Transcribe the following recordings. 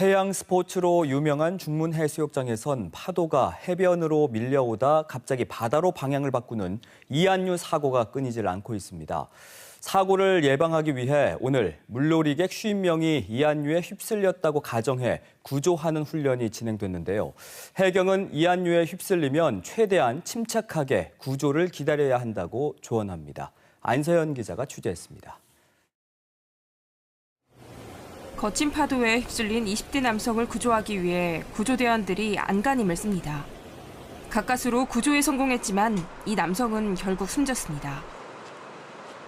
해양 스포츠로 유명한 중문 해수욕장에선 파도가 해변으로 밀려오다 갑자기 바다로 방향을 바꾸는 이안류 사고가 끊이질 않고 있습니다. 사고를 예방하기 위해 오늘 물놀이객 50명이 이안류에 휩쓸렸다고 가정해 구조하는 훈련이 진행됐는데요. 해경은 이안류에 휩쓸리면 최대한 침착하게 구조를 기다려야 한다고 조언합니다. 안서연 기자가 취재했습니다. 거친 파도에 휩쓸린 20대 남성을 구조하기 위해 구조대원들이 안간힘을 씁니다. 가까스로 구조에 성공했지만 이 남성은 결국 숨졌습니다.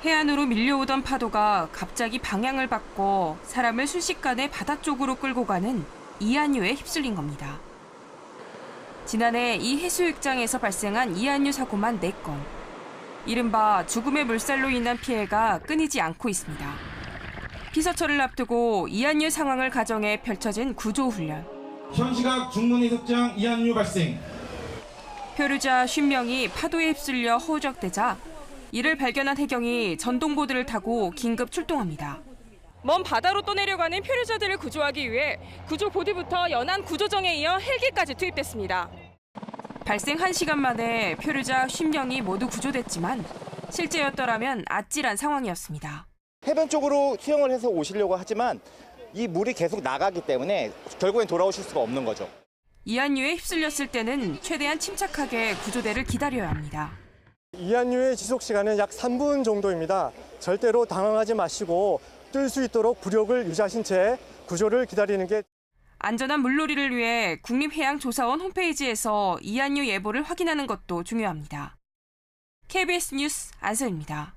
해안으로 밀려오던 파도가 갑자기 방향을 바꿔 사람을 순식간에 바다 쪽으로 끌고 가는 이안류에 휩쓸린 겁니다. 지난해 이 해수욕장에서 발생한 이안류 사고만 4건. 이른바 죽음의 물살로 인한 피해가 끊이지 않고 있습니다. 피서철을 앞두고 이안류 상황을 가정해 펼쳐진 구조훈련. 현 시각 중문해수욕장 이한류 발생. 표류자 50명이 파도에 휩쓸려 허우적대자 이를 발견한 해경이 전동보드를 타고 긴급 출동합니다. 먼 바다로 떠내려가는 표류자들을 구조하기 위해 구조보드부터 연안 구조정에 이어 헬기까지 투입됐습니다. 발생 1시간 만에 표류자 50명이 모두 구조됐지만 실제였더라면 아찔한 상황이었습니다. 해변 쪽으로 수영을 해서 오시려고 하지만 이 물이 계속 나가기 때문에 결국엔 돌아오실 수가 없는 거죠. 이안류에 휩쓸렸을 때는 최대한 침착하게 구조대를 기다려야 합니다. 이한류의 지속 시간은 약 3분 정도입니다. 절대로 당황하지 마시고 뜰 수 있도록 부력을 유지하신 채 구조를 기다리는 게 안전한 물놀이를 위해 국립해양조사원 홈페이지에서 이안류 예보를 확인하는 것도 중요합니다. KBS 뉴스 안서입니다.